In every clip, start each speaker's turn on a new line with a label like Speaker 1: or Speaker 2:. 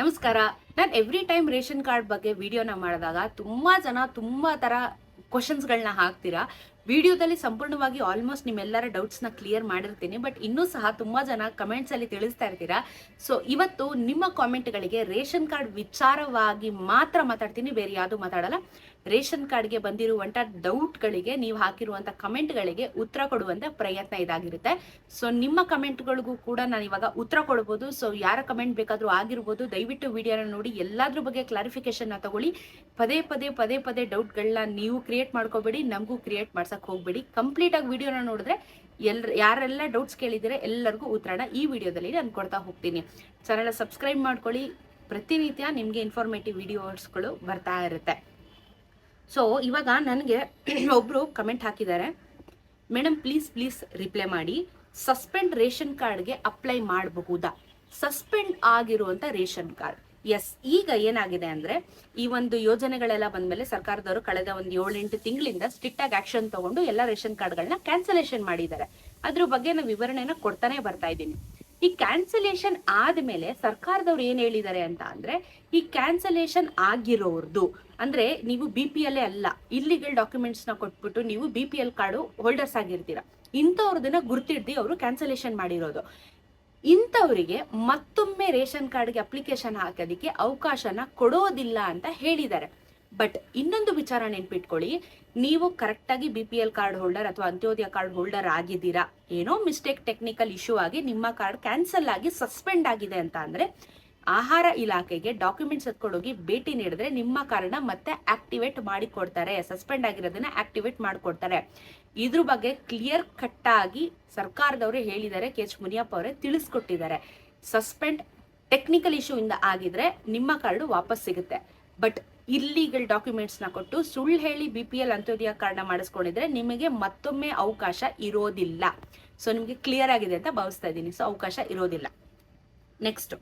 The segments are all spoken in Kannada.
Speaker 1: ನಮಸ್ಕಾರ. ನಾನು ಎವ್ರಿ ಟೈಮ್ ರೇಷನ್ ಕಾರ್ಡ್ ಬಗ್ಗೆ ವಿಡಿಯೋನ ಮಾಡಿದಾಗ ತುಂಬಾ ಜನ ತುಂಬಾ ಥರ ಕ್ವಶನ್ಸ್ಗಳನ್ನ ಹಾಕ್ತೀರಾ. ವಿಡಿಯೋದಲ್ಲಿ ಸಂಪೂರ್ಣವಾಗಿ ಆಲ್ಮೋಸ್ಟ್ ನಿಮ್ಮೆಲ್ಲರ ಡೌಟ್ಸ್ನ ಕ್ಲಿಯರ್ ಮಾಡಿರ್ತೀನಿ ಬಟ್ ಇನ್ನೂ ಸಹ ತುಂಬಾ ಜನ ಕಮೆಂಟ್ಸ್ ಅಲ್ಲಿ ತಿಳಿಸ್ತಾ ಇರ್ತೀರಾ? ಸೊ ಇವತ್ತು ನಿಮ್ಮ ಕಾಮೆಂಟ್ಗಳಿಗೆ ರೇಷನ್ ಕಾರ್ಡ್ ವಿಚಾರವಾಗಿ ಮಾತ್ರ ಮಾತಾಡ್ತೀನಿ, ಬೇರೆ ಯಾವುದು ಮಾತಾಡಲ್ಲ. ರೇಷನ್ ಕಾರ್ಡ್ಗೆ ಬಂದಿರುವಂತ ಡೌಟ್ಗಳಿಗೆ ನೀವು ಹಾಕಿರುವಂತ ಕಮೆಂಟ್ಗಳಿಗೆ ಉತ್ತರ ಕೊಡುವಂತ ಪ್ರಯತ್ನ ಇದಾಗಿರುತ್ತೆ. ಸೊ ನಿಮ್ಮ ಕಮೆಂಟ್ಗಳಿಗೂ ಕೂಡ ನಾನು ಇವಾಗ ಉತ್ತರ ಕೊಡ್ಬೋದು. ಸೊ ಯಾರ ಕಮೆಂಟ್ ಬೇಕಾದ್ರೂ ಆಗಿರ್ಬೋದು. ದಯವಿಟ್ಟು ವಿಡಿಯೋನ ನೋಡಿ, ಎಲ್ಲಾದ್ರ ಬಗ್ಗೆ ಕ್ಲಾರಿಫಿಕೇಶನ್ ತಗೊಳ್ಳಿ. ಪದೇ ಪದೇ ಪದೇ ಪದೇ ಡೌಟ್ಗಳನ್ನ ನೀವು ಕ್ರಿಯೇಟ್ ಮಾಡ್ಕೋಬೇಡಿ, ನಮಗೂ ಕ್ರಿಯೇಟ್ ಮಾಡ್ಸಕ್ ಹೋಗ್ಬೇಡಿ. ಕಂಪ್ಲೀಟ್ ಆಗಿ ವಿಡಿಯೋನ ನೋಡಿದ್ರೆ ಎಲ್ರು, ಯಾರೆಲ್ಲ ಡೌಟ್ಸ್ ಕೇಳಿದರೆ ಎಲ್ಲರಿಗೂ ಉತ್ತರಣ ಈ ವಿಡಿಯೋದಲ್ಲಿ ನಾನು ಕೊಡ್ತಾ ಹೋಗ್ತೀನಿ. ಚಾನಲ್ ಸಬ್ಸ್ಕ್ರೈಬ್ ಮಾಡ್ಕೊಳ್ಳಿ. ಪ್ರತಿನಿತ್ಯ ನಿಮಗೆ ಇನ್ಫಾರ್ಮೇಟಿವ್ ವಿಡಿಯೋಸ್ಗಳು ಬರ್ತಾ ಇರುತ್ತೆ. ಸೊ ಇವಾಗ ನನಗೆ ಒಬ್ಬರು ಕಮೆಂಟ್ ಹಾಕಿದ್ದಾರೆ. ಮೇಡಮ್ ಪ್ಲೀಸ್ ಪ್ಲೀಸ್ ರಿಪ್ಲೈ ಮಾಡಿ. ಸಸ್ಪೆಂಡ್ ರೇಷನ್ ಕಾರ್ಡ್ಗೆ ಅಪ್ಲೈ ಮಾಡಬಹುದಾ? ಸಸ್ಪೆಂಡ್ ಆಗಿರುವಂತ ರೇಷನ್ ಕಾರ್ಡ್ ಎಸ್ ಈಗ ಏನಾಗಿದೆ ಅಂದ್ರೆ ಈ ಒಂದು ಯೋಜನೆಗಳೆಲ್ಲ ಬಂದ್ಮೇಲೆ ಸರ್ಕಾರದವರು ಕಳೆದ ಒಂದು ಏಳೆಂಟು ತಿಂಗಳಿಂದ ಸ್ಟ್ರಿಕ್ಟ್ ಆಗಿ ಆಕ್ಷನ್ ತಗೊಂಡು ಎಲ್ಲ ರೇಷನ್ ಕಾರ್ಡ್ಗಳನ್ನ ಕ್ಯಾನ್ಸಲೇಷನ್ ಮಾಡಿದ್ದಾರೆ. ಅದ್ರ ಬಗ್ಗೆ ನಾನು ವಿವರಣೆನ ಕೊಡ್ತಾನೆ ಬರ್ತಾ ಇದ್ದೀನಿ. ಈ ಕ್ಯಾನ್ಸಲೇಷನ್ ಆದ್ಮೇಲೆ ಸರ್ಕಾರದವ್ರು ಏನ್ ಹೇಳಿದ್ದಾರೆ ಅಂತ ಅಂದ್ರೆ ಈ ಕ್ಯಾನ್ಸಲೇಷನ್ ಆಗಿರೋರ್ದು, ಅಂದ್ರೆ ನೀವು ಬಿ ಪಿ ಎಲ್ ಅಲ್ಲ ಇಲ್ಲಿಗಲ್ ಡಾಕ್ಯುಮೆಂಟ್ಸ್ನ ಕೊಟ್ಬಿಟ್ಟು ನೀವು B P L card holders ಆಗಿರ್ತೀರಾ, ಇಂಥವ್ರದನ್ನ ಗುರ್ತಿಡ್ದು ಅವರು ಕ್ಯಾನ್ಸಲೇಷನ್ ಮಾಡಿರೋದು. ಇಂಥವರಿಗೆ ಮತ್ತೊಮ್ಮೆ ರೇಷನ್ ಕಾರ್ಡ್ಗೆ ಅಪ್ಲಿಕೇಶನ್ ಹಾಕೋದಕ್ಕೆ ಅವಕಾಶನ ಕೊಡೋದಿಲ್ಲ ಅಂತ ಹೇಳಿದ್ದಾರೆ. ಬಟ್ ಇನ್ನೊಂದು ವಿಚಾರ ನೆನ್ಪಿಟ್ಕೊಳ್ಳಿ. ನೀವು ಕರೆಕ್ಟಾಗಿ B P L card holder ಅಥವಾ ಅಂತ್ಯೋದಯ ಕಾರ್ಡ್ ಹೋಲ್ಡರ್ ಆಗಿದ್ದೀರಾ? ಏನೋ ಮಿಸ್ಟೇಕ್ ಟೆಕ್ನಿಕಲ್ ಇಶ್ಯೂ ಆಗಿ ನಿಮ್ಮ ಕಾರ್ಡ್ ಕ್ಯಾನ್ಸಲ್ ಆಗಿ ಸಸ್ಪೆಂಡ್ ಆಗಿದೆ ಅಂತ ಅಂದ್ರೆ ಆಹಾರ ಇಲಾಖೆಗೆ ಡಾಕ್ಯುಮೆಂಟ್ಸ್ ಎತ್ಕೊಂಡೋಗಿ ಭೇಟಿ ನೀಡಿದ್ರೆ ನಿಮ್ಮ ಕಾರ್ಡ್ನ ಮತ್ತೆ ಆಕ್ಟಿವೇಟ್ ಮಾಡಿ ಕೊಡ್ತಾರೆ ಸಸ್ಪೆಂಡ್ ಆಗಿರೋದನ್ನ ಆಕ್ಟಿವೇಟ್ ಮಾಡಿಕೊಡ್ತಾರೆ. ಇದ್ರ ಬಗ್ಗೆ ಕ್ಲಿಯರ್ ಕಟ್ ಆಗಿ ಸರ್ಕಾರದವರು ಹೇಳಿದ್ದಾರೆ, ಕೆ ಎಚ್ ಮುನಿಯಪ್ಪ ಅವರೇ ತಿಳಿಸ್ಕೊಟ್ಟಿದ್ದಾರೆ. ಸಸ್ಪೆಂಡ್ ಟೆಕ್ನಿಕಲ್ ಇಶ್ಯೂ ಇಂದ ಆಗಿದ್ರೆ ನಿಮ್ಮ ಕಾರ್ಡು ವಾಪಸ್ ಸಿಗುತ್ತೆ. ಬಟ್ ಇಲ್ಲಿಗಲ್ ಡಾಕ್ಯುಮೆಂಟ್ಸ್ನ ಕೊಟ್ಟು ಸುಳ್ಳು ಹೇಳಿ ಬಿ ಪಿ ಎಲ್ ಅಂತ್ಯೋದಯ ಕಾರ್ಡ್ನ ಮಾಡಿಸ್ಕೊಂಡಿದ್ರೆ ನಿಮಗೆ ಮತ್ತೊಮ್ಮೆ ಅವಕಾಶ ಇರೋದಿಲ್ಲ. ಸೊ, ನಿಮಗೆ ಕ್ಲಿಯರ್ ಆಗಿದೆ ಅಂತ ಭಾವಿಸ್ತಾ ಇದ್ದೀನಿ. ಸೊ, ಅವಕಾಶ ಇರೋದಿಲ್ಲ. Next.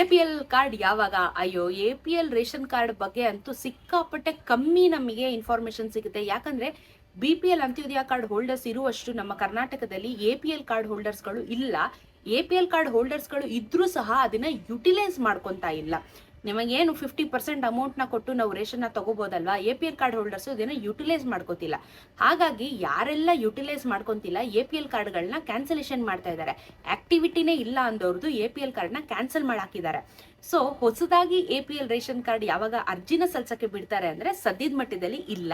Speaker 1: A P L card ಯಾವಾಗ? ಅಯ್ಯೋ A P L ration card ಬಗ್ಗೆ ಅಂತೂ ಸಿಕ್ಕಾಪಟ್ಟೆ ಕಮ್ಮಿ ನಮಗೆ ಇನ್ಫಾರ್ಮೇಶನ್ ಸಿಗುತ್ತೆ. ಯಾಕಂದ್ರೆ B P L Antyodaya card holders ಇರುವಷ್ಟು ನಮ್ಮ ಕರ್ನಾಟಕದಲ್ಲಿ ಎ ಪಿ ಎಲ್ ಕಾರ್ಡ್ ಹೋಲ್ಡರ್ಸ್ಗಳು ಇಲ್ಲ. ಎ ಪಿ ಎಲ್ ಕಾರ್ಡ್ ಹೋಲ್ಡರ್ಸ್ಗಳು ಇದ್ರೂ ಸಹ ಅದನ್ನ ಯುಟಿಲೈಸ್ ಮಾಡ್ಕೊಂತಾ ಇಲ್ಲ. ನಿಮಗೇನು ಫಿಫ್ಟಿ ಪರ್ಸೆಂಟ್ ಅಮೌಂಟ್ನ ಕೊಟ್ಟು ನಾವು ರೇಷನ್ನ ತೊಗೋಬೋದಲ್ವಾ? A P L card holders ಇದನ್ನ ಯುಟಿಲೈಸ್ ಮಾಡ್ಕೋತಿಲ್ಲ. ಹಾಗಾಗಿ ಯಾರೆಲ್ಲ ಯುಟಿಲೈಸ್ ಮಾಡ್ಕೊಂತಿಲ್ಲ ಎ ಪಿ ಎಲ್ ಕಾರ್ಡ್ಗಳನ್ನ ಕ್ಯಾನ್ಸಲೇಷನ್ ಮಾಡ್ತಾ ಇದ್ದಾರೆ. ಆಕ್ಟಿವಿಟಿನೇ ಇಲ್ಲ ಅಂದವ್ರದ್ದು ಎ ಪಿ ಎಲ್ ಕಾರ್ಡ್ನ ಕ್ಯಾನ್ಸಲ್ ಮಾಡಾಕಿದ್ದಾರೆ. ಸೊ ಹೊಸದಾಗಿ A P L ration card ಯಾವಾಗ ಅರ್ಜಿನ ಸಲ್ಸಕ್ಕೆ ಬಿಡ್ತಾರೆ ಅಂದ್ರೆ ಸದ್ಯದ ಮಟ್ಟದಲ್ಲಿ ಇಲ್ಲ.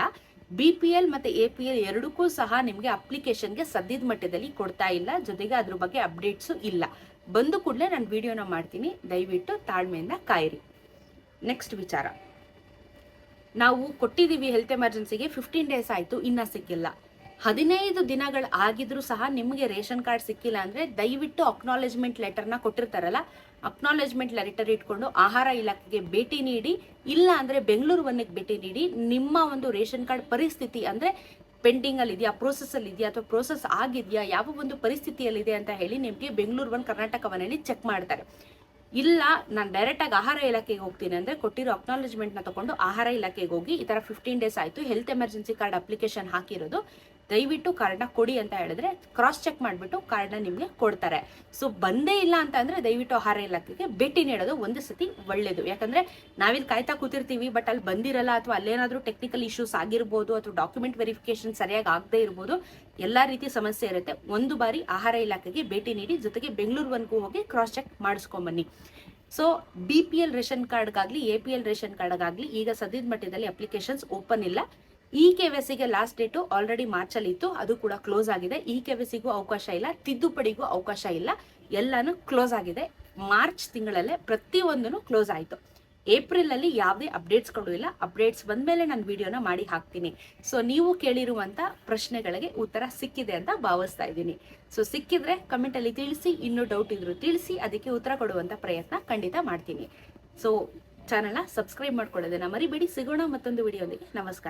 Speaker 1: ಬಿ ಪಿ ಎಲ್ ಮತ್ತೆ ಎ ಪಿ ಎಲ್ ಎರಡಕ್ಕೂ ಸಹ ನಿಮಗೆ ಅಪ್ಲಿಕೇಶನ್ಗೆ ಸದ್ಯದ ಮಟ್ಟದಲ್ಲಿ ಕೊಡ್ತಾ ಇಲ್ಲ. ಜೊತೆಗೆ ಅದ್ರ ಬಗ್ಗೆ ಅಪ್ಡೇಟ್ಸು ಇಲ್ಲ. ಬಂದು ಕೂಡಲೇ ನಾನು ವಿಡಿಯೋನ ಮಾಡ್ತೀನಿ. ದಯವಿಟ್ಟು ತಾಳ್ಮೆಯಿಂದ ಕಾಯಿರಿ. ನೆಕ್ಸ್ಟ್ ವಿಚಾರ. ನಾವು ಕೊಟ್ಟಿದ್ದೀವಿ ಹೆಲ್ತ್ ಎಮರ್ಜೆನ್ಸಿಗೆ ಫಿಫ್ಟೀನ್ ಡೇಸ್ ಆಯಿತು, ಇನ್ನೂ ಸಿಕ್ಕಿಲ್ಲ. ಹದಿನೈದು ದಿನಗಳು ಆಗಿದ್ರೂ ಸಹ ನಿಮಗೆ ರೇಷನ್ ಕಾರ್ಡ್ ಸಿಕ್ಕಿಲ್ಲ ಅಂದರೆ ದಯವಿಟ್ಟು ಅಕ್ನಾಲೆಜ್ಮೆಂಟ್ ಲೆಟರ್ನ ಕೊಟ್ಟಿರ್ತಾರಲ್ಲ ಅಕ್ನಾಲೆಜ್ಮೆಂಟ್ ಲೆಟರ್ ಇಟ್ಕೊಂಡು ಆಹಾರ ಇಲಾಖೆಗೆ ಭೇಟಿ ನೀಡಿ, ಇಲ್ಲ ಅಂದರೆ ಬೆಂಗಳೂರು ಒನ್ನಿಗೆ ಭೇಟಿ ನೀಡಿ, ನಿಮ್ಮ ಒಂದು ರೇಷನ್ ಕಾರ್ಡ್ ಪರಿಸ್ಥಿತಿ ಅಂದರೆ ಪೆಂಡಿಂಗಲ್ಲಿ ಇದೆಯಾ ಪ್ರೋಸೆಸ್ ಅಲ್ಲಿ ಇದೆಯಾ ಅಥವಾ ಪ್ರೋಸೆಸ್ ಆಗಿದೆಯಾ, ಯಾವ ಒಂದು ಪರಿಸ್ಥಿತಿಯಲ್ಲಿದೆ ಅಂತ ಹೇಳಿ ನಿಮಗೆ ಬೆಂಗಳೂರು ಒನ್ ಕರ್ನಾಟಕ ವನಲ್ಲಿ ಚೆಕ್ ಮಾಡ್ತಾರೆ. ಇಲ್ಲ, ನಾನು ಡೈರೆಕ್ಟ್ ಆಗಿ ಆಹಾರ ಇಲಾಖೆಗೆ ಹೋಗ್ತೀನಿ ಅಂದ್ರೆ ಕೊಟ್ಟಿರೋ ಅಕ್ನಾಲೆಜ್ಮೆಂಟ್ನ ತಗೊಂಡು ಆಹಾರ ಇಲಾಖೆಗೆ ಹೋಗಿ ಈ ಥರ ಫಿಫ್ಟೀನ್ ಡೇಸ್ ಆಯ್ತು ಹೆಲ್ತ್ ಎಮರ್ಜೆನ್ಸಿ ಕಾರ್ಡ್ ಅಪ್ಲಿಕೇಶನ್ ಹಾಕಿರೋದು. ದಯವಿಟ್ಟು ಕಾರ್ಡ್ನ ಕೊಡಿ ಅಂತ ಹೇಳಿದ್ರೆ ಕ್ರಾಸ್ ಚೆಕ್ ಮಾಡಿಬಿಟ್ಟು ಕಾರ್ಡ್ನ ನಿಮಗೆ ಕೊಡ್ತಾರೆ. ಸೊ ಬಂದೇ ಇಲ್ಲ ಅಂತ ಅಂದರೆ ದಯವಿಟ್ಟು ಆಹಾರ ಇಲಾಖೆಗೆ ಭೇಟಿ ನೀಡೋದು ಒಂದು ಸತಿ ಒಳ್ಳೇದು. ಯಾಕಂದರೆ ನಾವಿಲ್ಲಿ ಕಾಯ್ತಾ ಕೂತಿರ್ತೀವಿ ಬಟ್ ಅಲ್ಲಿ ಬಂದಿರಲ್ಲ ಅಥವಾ ಅಲ್ಲೇನಾದರೂ ಟೆಕ್ನಿಕಲ್ ಇಶ್ಯೂಸ್ ಆಗಿರ್ಬೋದು ಅಥವಾ ಡಾಕ್ಯುಮೆಂಟ್ ವೆರಿಫಿಕೇಶನ್ ಸರಿಯಾಗಿ ಆಗದೇ ಇರ್ಬೋದು, ಎಲ್ಲ ರೀತಿ ಸಮಸ್ಯೆ ಇರುತ್ತೆ. ಒಂದು ಬಾರಿ ಆಹಾರ ಇಲಾಖೆಗೆ ಭೇಟಿ ನೀಡಿ ಜೊತೆಗೆ ಬೆಂಗಳೂರು ವನ್ಗೂ ಹೋಗಿ cross check ಮಾಡಿಸ್ಕೊಂಬನ್ನಿ. So B P L ration ಕಾರ್ಡ್ಗಾಗಲಿ A P L ration ಕಾರ್ಡ್ಗಾಗಲಿ ಈಗ ಸದ್ಯದ ಮಟ್ಟದಲ್ಲಿ ಅಪ್ಲಿಕೇಶನ್ಸ್ ಓಪನ್ ಇಲ್ಲ. ಇ ಕೆ ವೆಸಿಗೆ ಲಾಸ್ಟ್ ಡೇಟು ಆಲ್ರೆಡಿ ಮಾರ್ಚಲ್ಲಿ ಇತ್ತು. ಅದು ಕೂಡ ಕ್ಲೋಸ್ ಆಗಿದೆ. ಇ ಕೆ ಸಿಗೂ ಅವಕಾಶ ಇಲ್ಲ. ತಿದ್ದುಪಡಿಗೂ ಅವಕಾಶ ಇಲ್ಲ. ಎಲ್ಲಾನು ಕ್ಲೋಸ್ ಆಗಿದೆ. ಮಾರ್ಚ್ ತಿಂಗಳಲ್ಲೇ ಪ್ರತಿಯೊಂದನ್ನು ಕ್ಲೋಸ್ ಆಯಿತು. ಏಪ್ರಿಲಲ್ಲಿ ಯಾವುದೇ ಅಪ್ಡೇಟ್ಸ್ಗಳು ಇಲ್ಲ. ಅಪ್ಡೇಟ್ಸ್ ಬಂದಮೇಲೆ ನಾನು ವಿಡಿಯೋನ ಮಾಡಿ ಹಾಕ್ತೀನಿ. ಸೊ ನೀವು ಕೇಳಿರುವಂತ ಪ್ರಶ್ನೆಗಳಿಗೆ ಉತ್ತರ ಸಿಕ್ಕಿದೆ ಅಂತ ಭಾವಿಸ್ತಾ ಇದ್ದೀನಿ. ಸೊ ಸಿಕ್ಕಿದ್ರೆ ಕಮೆಂಟಲ್ಲಿ ತಿಳಿಸಿ, ಇನ್ನೂ ಡೌಟ್ ಇದ್ರು ತಿಳಿಸಿ, ಅದಕ್ಕೆ ಉತ್ತರ ಕೊಡುವಂತ ಪ್ರಯತ್ನ ಖಂಡಿತ ಮಾಡ್ತೀನಿ. ಸೊ ಚಾನಲ್ನ ಸಬ್ಸ್ಕ್ರೈಬ್ ಮಾಡ್ಕೊಳ್ಳೋದನ್ನ ಮರಿಬೇಡಿ. ಸಿಗೋಣ ಮತ್ತೊಂದು ವಿಡಿಯೋದಕ್ಕೆ ನಮಸ್ಕಾರ.